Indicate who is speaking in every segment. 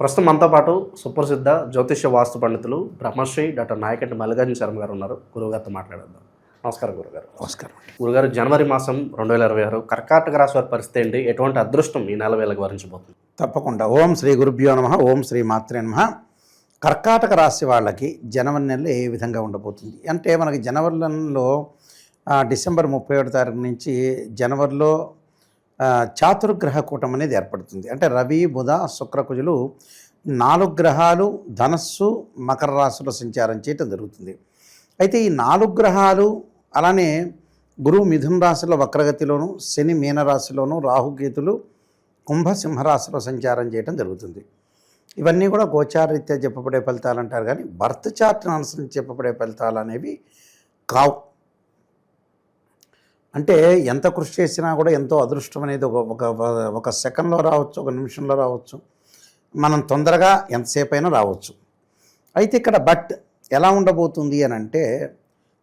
Speaker 1: ప్రస్తుతం మనతో పాటు సుప్రసిద్ధ జ్యోతిష్య వాస్తు పండితులు బ్రహ్మశ్రీ డాక్టర్ నాయకంటి మల్లికార్జున శర్మ గారు ఉన్నారు. గురువుగారితో మాట్లాడేద్దాం. నమస్కారం గురుగారు
Speaker 2: నమస్కారం
Speaker 1: గురుగారు జనవరి మాసం రెండు వేల ఇరవై ఆరు కర్కాటక రాశి వారి పరిస్థితి ఏంటి? ఎటువంటి అదృష్టం ఈ నెల వేలకు వరించబోతుంది?
Speaker 2: తప్పకుండా. ఓం శ్రీ గురుభ్యో నమ ఓం శ్రీ మాత్రే నమ. కర్కాటక రాశి వాళ్ళకి జనవరి నెలలో ఏ విధంగా ఉండబోతుంది? అంటే మనకి జనవరిలో డిసెంబర్ ముప్పై ఒకటి తారీఖు నుంచి జనవరిలో చాతుర్గ్రహ కూటం అనేది ఏర్పడుతుంది. అంటే రవి బుధ శుక్రకుజులు నాలుగు గ్రహాలు ధనస్సు మకర రాశిలో సంచారం చేయటం జరుగుతుంది. అయితే ఈ నాలుగు గ్రహాలు అలానే గురువు మిథున రాశిలో వక్రగతిలోను శని మీనరాశిలోను రాహుకేతులు కుంభ సింహరాశిలో సంచారం చేయడం జరుగుతుంది. ఇవన్నీ కూడా గోచారరీత్యా చెప్పబడే ఫలితాలు అంటారు కానీ బర్త్ చార్ట్ని అనుసరించి చెప్పబడే ఫలితాలు అనేవి కావు. అంటే ఎంత కృషి చేసినా కూడా ఎంతో అదృష్టం అనేది ఒక ఒక ఒక సెకండ్లో రావచ్చు ఒక నిమిషంలో రావచ్చు. మనం తొందరగా ఎంతసేపు అయినా రావచ్చు. అయితే ఇక్కడ బట్ ఎలా ఉండబోతుంది అని అంటే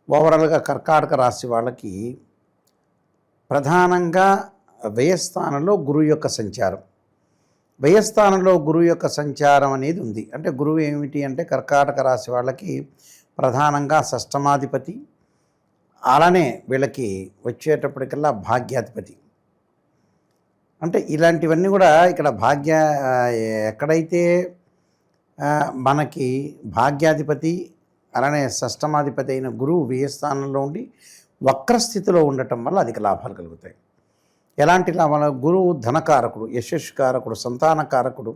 Speaker 2: ఓవరాల్గా కర్కాటక రాశి వాళ్ళకి ప్రధానంగా వ్యయస్థానంలో గురువు యొక్క సంచారం. వ్యయస్థానంలో గురువు యొక్క సంచారం అనేది ఉంది. అంటే గురువు ఏమిటి అంటే కర్కాటక రాశి వాళ్ళకి ప్రధానంగా షష్టమాధిపతి అలానే వీళ్ళకి వచ్చేటప్పటికల్లా భాగ్యాధిపతి. అంటే ఇలాంటివన్నీ కూడా ఇక్కడ భాగ్య ఎక్కడైతే మనకి భాగ్యాధిపతి అలానే షష్టమాధిపతి అయిన గురువు వ్యయస్థానంలో ఉండి వక్రస్థితిలో ఉండటం వల్ల అధిక లాభాలు కలుగుతాయి. ఎలాంటి లాభాలు? గురువు ధనకారకుడు యశస్కారకుడు సంతానకారకుడు.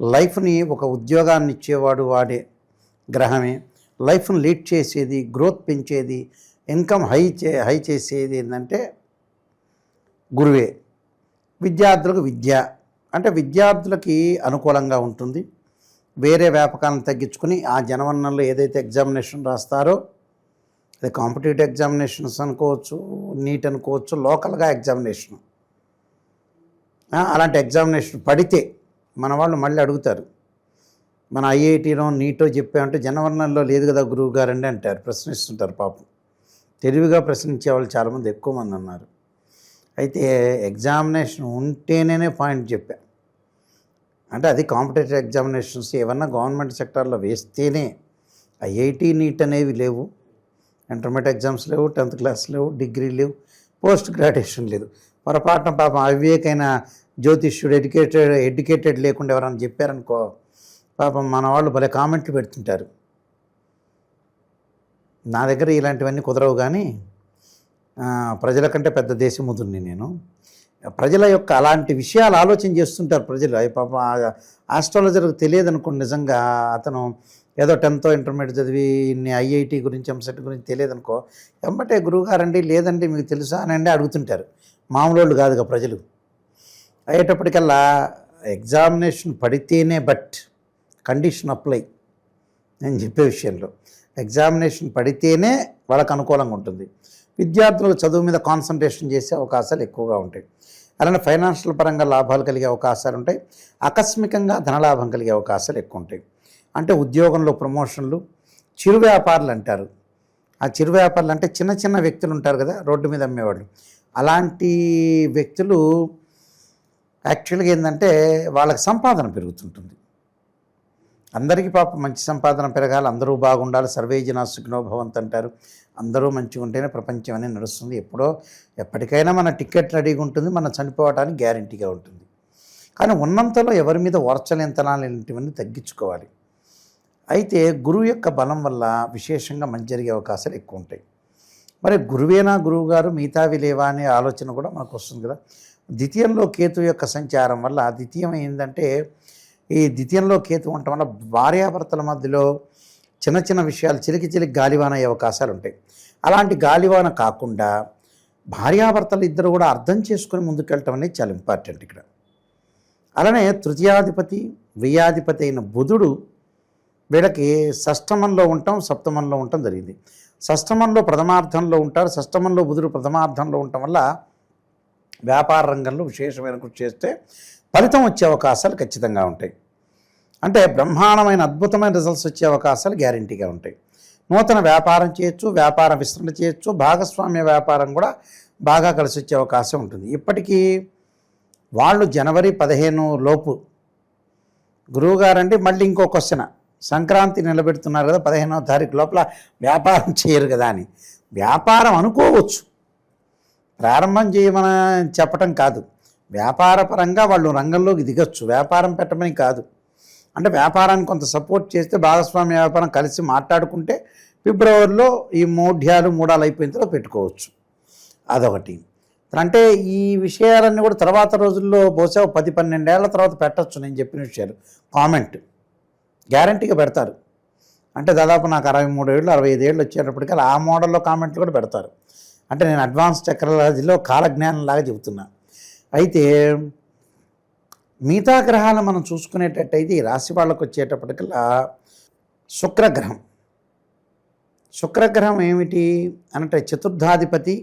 Speaker 2: లైఫ్ని ఒక ఉద్యోగాన్ని ఇచ్చేవాడు వాడే గ్రహమే. లైఫ్ని లీడ్ చేసేది గ్రోత్ పెంచేది ఇన్కమ్ హై చే హై చేసేది ఏంటంటే గురువే. విద్యార్థులకు విద్య. అంటే విద్యార్థులకి అనుకూలంగా ఉంటుంది. వేరే వ్యాపకాలను తగ్గించుకుని ఆ జనవరణంలో ఏదైతే ఎగ్జామినేషన్ రాస్తారో అది కాంపిటేటివ్ ఎగ్జామినేషన్స్ అనుకోవచ్చు నీట్ అనుకోవచ్చు లోకల్గా ఎగ్జామినేషన్. అలాంటి ఎగ్జామినేషన్ పడితే మన వాళ్ళు మళ్ళీ అడుగుతారు. మన ఐఐటీలో నీటో చెప్పామంటే జనవరణంలో లేదు కదా గురువు గారండి అంటారు. ప్రశ్నిస్తుంటారు పాపం. తెలివిగా ప్రశ్నించే వాళ్ళు చాలామంది ఎక్కువ మంది ఉన్నారు అయితే ఎగ్జామినేషన్ ఉంటేనే పాయింట్ చెప్పా. అంటే అది కాంపిటేటివ్ ఎగ్జామినేషన్స్ ఏమన్నా గవర్నమెంట్ సెక్టార్లో వేస్తేనే ఐఐటి నీట్ అనేవి లేవు. ఇంటర్మీడియట్ ఎగ్జామ్స్ లేవు టెన్త్ క్లాస్ లేవు డిగ్రీ లేవు పోస్ట్ గ్రాడ్యుయేషన్ లేదు. పొరపాటున పాపం అవివేకైన జ్యోతిష్యుడు ఎడ్యుకేటెడ్ ఎడ్యుకేటెడ్ లేకుండా ఎవరైనా చెప్పారనుకో పాపం మన వాళ్ళు భలే కామెంట్లు పెడుతుంటారు. నా దగ్గర ఇలాంటివన్నీ కుదరవు కానీ ప్రజల కంటే పెద్ద దేశముదుని నేను. ప్రజల యొక్క అలాంటి విషయాలు ఆలోచన చేస్తుంటారు ప్రజలు. అవి పాప ఆస్ట్రాలజర్కి తెలియదు అనుకోండి నిజంగా. అతను ఏదో టెన్త్ ఇంటర్మీడియట్ చదివి ఇన్ని ఐఐటి గురించి ఎంసెట్ గురించి తెలియదు అనుకో ఎంబటే గురువుగారండి లేదండి మీకు తెలుసా అని అండి అడుగుతుంటారు. మామూలు వాళ్ళు కాదుగా ప్రజలు. అయ్యేటప్పటికల్లా ఎగ్జామినేషన్ పడితేనే బట్ కండిషన్ అప్లై నేను చెప్పే విషయంలో. ఎగ్జామినేషన్ పడితేనే వాళ్ళకు అనుకూలంగా ఉంటుంది. విద్యార్థులకు చదువు మీద కాన్సన్ట్రేషన్ చేసే అవకాశాలు ఎక్కువగా ఉంటాయి. అలానే ఫైనాన్షియల్ పరంగా లాభాలు కలిగే అవకాశాలు ఉంటాయి. ఆకస్మికంగా ధనలాభం కలిగే అవకాశాలు ఎక్కువ ఉంటాయి. అంటే ఉద్యోగంలో ప్రమోషన్లు చిరు వ్యాపారులు అంటారు. ఆ చిరు వ్యాపారులు అంటే చిన్న చిన్న వ్యక్తులు ఉంటారు కదా రోడ్డు మీద అమ్మేవాళ్ళు. అలాంటి వ్యక్తులు యాక్చువల్గా ఏంటంటే వాళ్ళకి సంపాదన పెరుగుతుంటుంది. అందరికీ పాప మంచి సంపాదన పెరగాలి అందరూ బాగుండాలి సర్వే జనా అంటారు. అందరూ మంచిగా ఉంటేనే ప్రపంచం అనేది నడుస్తుంది. ఎప్పుడో ఎప్పటికైనా మన టికెట్ రెడీగా ఉంటుంది మనం చనిపోవడానికి గ్యారంటీగా ఉంటుంది. కానీ ఉన్నంతలో ఎవరి మీద ఓర్చలేంతనాలు ఇలాంటివన్నీ తగ్గించుకోవాలి. అయితే గురువు యొక్క బలం వల్ల విశేషంగా మంచి జరిగే అవకాశాలు ఎక్కువ ఉంటాయి. మరి గురువేనా గురువు గారు మిగతావి లేవా అనే ఆలోచన కూడా మనకు వస్తుంది కదా. ద్వితీయంలో కేతు యొక్క సంచారం వల్ల ద్వితీయం ఏంటంటే ఈ ద్వితీయంలో కేతు ఉండటం వల్ల భార్యాభర్తల మధ్యలో చిన్న చిన్న విషయాలు చిలికి చిలికి గాలివాన అయ్యే అవకాశాలు ఉంటాయి. అలాంటి గాలివాన కాకుండా భార్యాభర్తలు ఇద్దరు కూడా అర్థం చేసుకుని ముందుకెళ్ళటం అనేది చాలా ఇంపార్టెంట్ ఇక్కడ. అలానే తృతీయాధిపతి వ్యయాధిపతి అయిన బుధుడు వీళ్ళకి షష్టమంలో ఉంటాం సప్తమంలో ఉండటం జరిగింది. షష్టమంలో ప్రథమార్థంలో ఉంటారు షష్టమంలో బుధుడు ప్రథమార్థంలో ఉండటం వల్ల వ్యాపార రంగంలో విశేషమైన కృషి చేస్తే ఫలితం వచ్చే అవకాశాలు ఖచ్చితంగా ఉంటాయి. అంటే బ్రహ్మాండమైన అద్భుతమైన రిజల్ట్స్ వచ్చే అవకాశాలు గ్యారంటీగా ఉంటాయి. నూతన వ్యాపారం చేయొచ్చు వ్యాపార విస్తరణ చేయొచ్చు భాగస్వామ్య వ్యాపారం కూడా బాగా కలిసి వచ్చే అవకాశం ఉంటుంది. ఇప్పటికీ వాళ్ళు జనవరి పదిహేను లోపు గురువు మళ్ళీ ఇంకో క్వశ్చన్ సంక్రాంతి నిలబెడుతున్నారు కదా పదిహేనవ తారీఖు లోపల వ్యాపారం చేయరు కదా అని. వ్యాపారం అనుకోవచ్చు. ప్రారంభం చేయమని చెప్పటం కాదు. వ్యాపారపరంగా వాళ్ళు రంగంలోకి దిగొచ్చు. వ్యాపారం పెట్టమని కాదు. అంటే వ్యాపారాన్ని కొంత సపోర్ట్ చేస్తే భాగస్వామ్య వ్యాపారం కలిసి మాట్లాడుకుంటే ఫిబ్రవరిలో ఈ మూఢ్యాలు మూడాలు అయిపోయిన తర్వాత పెట్టుకోవచ్చు. అదొకటి. అంటే ఈ విషయాలన్నీ కూడా తర్వాత రోజుల్లో బహుశా పది పన్నెండేళ్ళ తర్వాత పెట్టచ్చు నేను చెప్పిన విషయాలు. కామెంట్. గ్యారంటీగా పెడతారు. అంటే దాదాపు నాకు అరవై మూడు ఏళ్ళు అరవై ఐదు ఏళ్ళు వచ్చేటప్పటికల్లా ఆ మోడల్లో కామెంట్లు కూడా పెడతారు. అంటే నేను అడ్వాన్స్ టెక్నాలజీలో కాలజ్ఞానం లాగా చెబుతున్నా. అయితే మిగతా గ్రహాలు మనం చూసుకునేటట్టయితే ఈ రాశి వాళ్ళకు వచ్చేటప్పటికల్లా శుక్రగ్రహం. శుక్రగ్రహం ఏమిటి? అంటే చతుర్థాధిపతి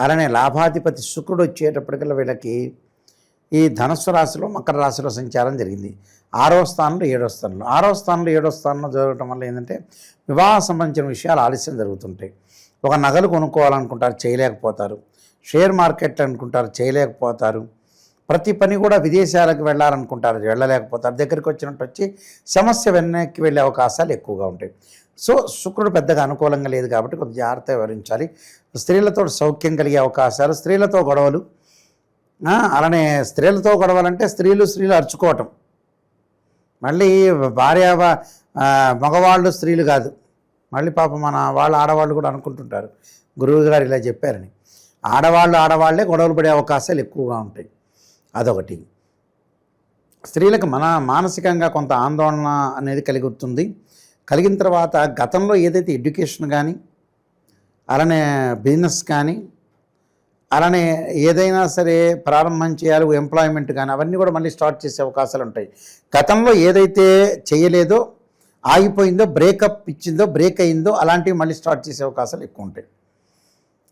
Speaker 2: అలానే లాభాధిపతి శుక్రుడు వచ్చేటప్పటికల్లా వీళ్ళకి ఈ ధనస్సు రాశిలో మకర రాశిలో సంచారం జరిగింది. ఆరో స్థానంలో ఏడో స్థానంలో. ఆరో స్థానంలో ఏడో స్థానంలో జరగటం వల్ల ఏంటంటే వివాహ సంబంధించిన విషయాలు ఆలస్యం జరుగుతుంటాయి. ఒక నగలు కొనుక్కోవాలనుకుంటారు చేయలేకపోతారు. షేర్ మార్కెట్ అనుకుంటారు చేయలేకపోతారు. ప్రతి పని కూడా విదేశాలకు వెళ్ళాలనుకుంటారు వెళ్ళలేకపోతారు. దగ్గరికి వచ్చినట్టు వచ్చి సమస్య వెనక్కి వెళ్ళే అవకాశాలు ఎక్కువగా ఉంటాయి. సో శుక్రుడు పెద్దగా అనుకూలంగా లేదు కాబట్టి కొంచెం జాగ్రత్త వివరించాలి. స్త్రీలతో సౌఖ్యం కలిగే అవకాశాలు స్త్రీలతో గొడవలు అలానే స్త్రీలతో గొడవలంటే స్త్రీలు స్త్రీలు అరుచుకోవటం. మళ్ళీ భార్య మగవాళ్ళు స్త్రీలు కాదు. మళ్ళీ పాప మన వాళ్ళ ఆడవాళ్ళు కూడా అనుకుంటుంటారు. గురువు గారు ఇలా చెప్పారని. ఆడవాళ్ళు ఆడవాళ్ళే గొడవలు పడే అవకాశాలు ఎక్కువగా ఉంటాయి. అదొకటి. స్త్రీలకు మన మానసికంగా కొంత ఆందోళన అనేది కలుగుతుంది. కలిగిన తర్వాత గతంలో ఏదైతే ఎడ్యుకేషన్ కానీ అలానే బిజినెస్ కానీ అలానే ఏదైనా సరే ప్రారంభం చేయాలి ఎంప్లాయ్మెంట్ కానీ అవన్నీ కూడా మళ్ళీ స్టార్ట్ చేసే అవకాశాలు ఉంటాయి. గతంలో ఏదైతే చేయలేదో ఆగిపోయిందో బ్రేకప్ ఇచ్చిందో బ్రేక్ అయిందో అలాంటివి మళ్ళీ స్టార్ట్ చేసే అవకాశాలు ఎక్కువ ఉంటాయి.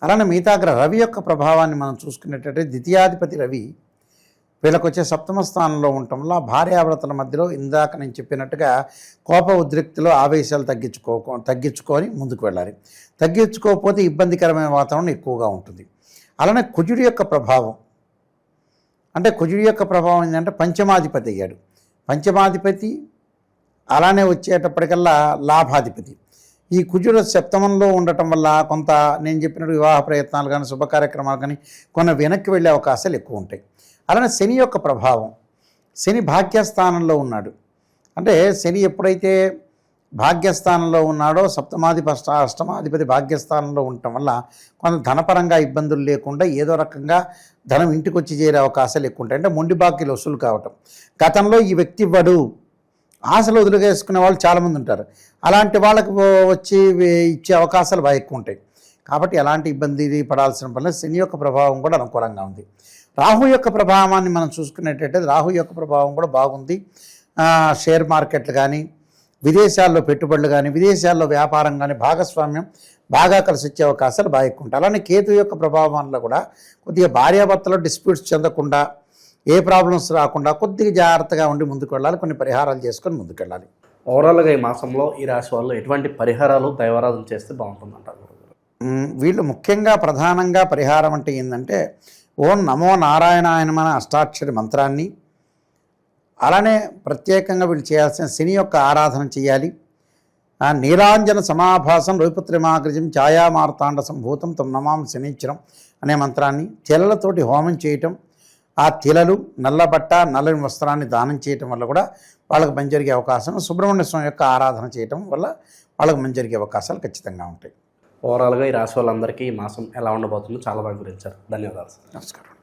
Speaker 2: అలానే మిగతాగ్ర రవి యొక్క ప్రభావాన్ని మనం చూసుకునేటట్టే ద్వితీయాధిపతి రవి వీళ్ళకి వచ్చే సప్తమ స్థానంలో ఉండటం వల్ల భార్యాభర్తల మధ్యలో ఇందాక నేను చెప్పినట్టుగా కోప ఉద్రిక్తిలో ఆవేశాలు తగ్గించుకో తగ్గించుకొని ముందుకు వెళ్ళాలి. తగ్గించుకోకపోతే ఇబ్బందికరమైన వాతావరణం ఎక్కువగా ఉంటుంది. అలానే కుజుడి యొక్క ప్రభావం. అంటే కుజుడి యొక్క ప్రభావం ఏంటంటే పంచమాధిపతి అయ్యాడు. పంచమాధిపతి అలానే వచ్చేటప్పటికల్లా లాభాధిపతి. ఈ కుజుడు సప్తమంలో ఉండటం వల్ల కొంత నేను చెప్పినట్టు వివాహ ప్రయత్నాలు కానీ శుభ కార్యక్రమాలు కానీ కొన్ని వెనక్కి వెళ్ళే అవకాశాలు ఎక్కువ ఉంటాయి. అలానే శని యొక్క ప్రభావం. శని భాగ్యస్థానంలో ఉన్నాడు. అంటే శని ఎప్పుడైతే భాగ్యస్థానంలో ఉన్నాడో సప్తమాధిపష్ట అష్టమాధిపతి భాగ్యస్థానంలో ఉండటం వల్ల కొంత ధనపరంగా ఇబ్బందులు లేకుండా ఏదో రకంగా ధనం ఇంటికి వచ్చి చేరే అవకాశాలు ఎక్కువ ఉంటాయి. అంటే మొండి బాకీలు వసూలు కావటం. గతంలో ఈ వ్యక్తి ఇవ్వడు ఆశలు వదిలిగేసుకునే వాళ్ళు చాలామంది ఉంటారు. అలాంటి వాళ్ళకు వచ్చి ఇచ్చే అవకాశాలు బాగా ఎక్కువ ఉంటాయి. కాబట్టి ఎలాంటి ఇబ్బంది పడాల్సిన పని శని యొక్క ప్రభావం కూడా అనుకూలంగా ఉంది. రాహు యొక్క ప్రభావాన్ని మనం చూసుకునేటట్టే రాహు యొక్క ప్రభావం కూడా బాగుంది. షేర్ మార్కెట్లు కానీ విదేశాల్లో పెట్టుబడులు కానీ విదేశాల్లో వ్యాపారం కానీ భాగస్వామ్యం బాగా కలిసి వచ్చే అవకాశాలు బాగా ఎక్కువ ఉంటాయి. అలానే కేతు యొక్క ప్రభావం వల్ల కూడా కొద్దిగా భార్యాభర్తలో డిస్ప్యూట్స్ చెందకుండా ఏ ప్రాబ్లమ్స్ రాకుండా కొద్దిగా జాగ్రత్తగా ఉండి ముందుకు వెళ్ళాలి కొన్ని పరిహారాలు చేసుకొని ముందుకు వెళ్ళాలి.
Speaker 1: ఓవరాల్గా ఈ మాసంలో ఈ రాశి వాళ్ళు ఎటువంటి పరిహారాలు దైవారాధన చేస్తే బాగుంటుందంటారు?
Speaker 2: వీళ్ళు ముఖ్యంగా ప్రధానంగా పరిహారం అంటే ఏంటంటే ఓం నమో నారాయణాయనమన అష్టాక్షరి మంత్రాన్ని. అలానే ప్రత్యేకంగా వీళ్ళు చేయాల్సిన శని యొక్క ఆరాధన చేయాలి. నీలాంజన సమాభాసం రూపత్రిమాగ్రజం ఛాయామార్తాండ సంభూతం తమ నమాం శనిచ్చరం అనే మంత్రాన్ని తెలలతోటి హోమం చేయటం ఆ తిలలు నల్లబట్ట నల్లని వస్త్రాన్ని దానం చేయటం వల్ల కూడా వాళ్ళకి మంచి జరిగే అవకాశం సుబ్రహ్మణ్య స్వామి యొక్క ఆరాధన చేయటం వల్ల వాళ్ళకి మంచి జరిగే అవకాశాలు ఖచ్చితంగా ఉంటాయి.
Speaker 1: ఓవరాల్గా ఈ రాశి వాళ్ళందరికీ ఈ మాసం ఎలా ఉండబోతుందో చాలా బాగా గురించారు ధన్యవాదాలు.
Speaker 2: నమస్కారం.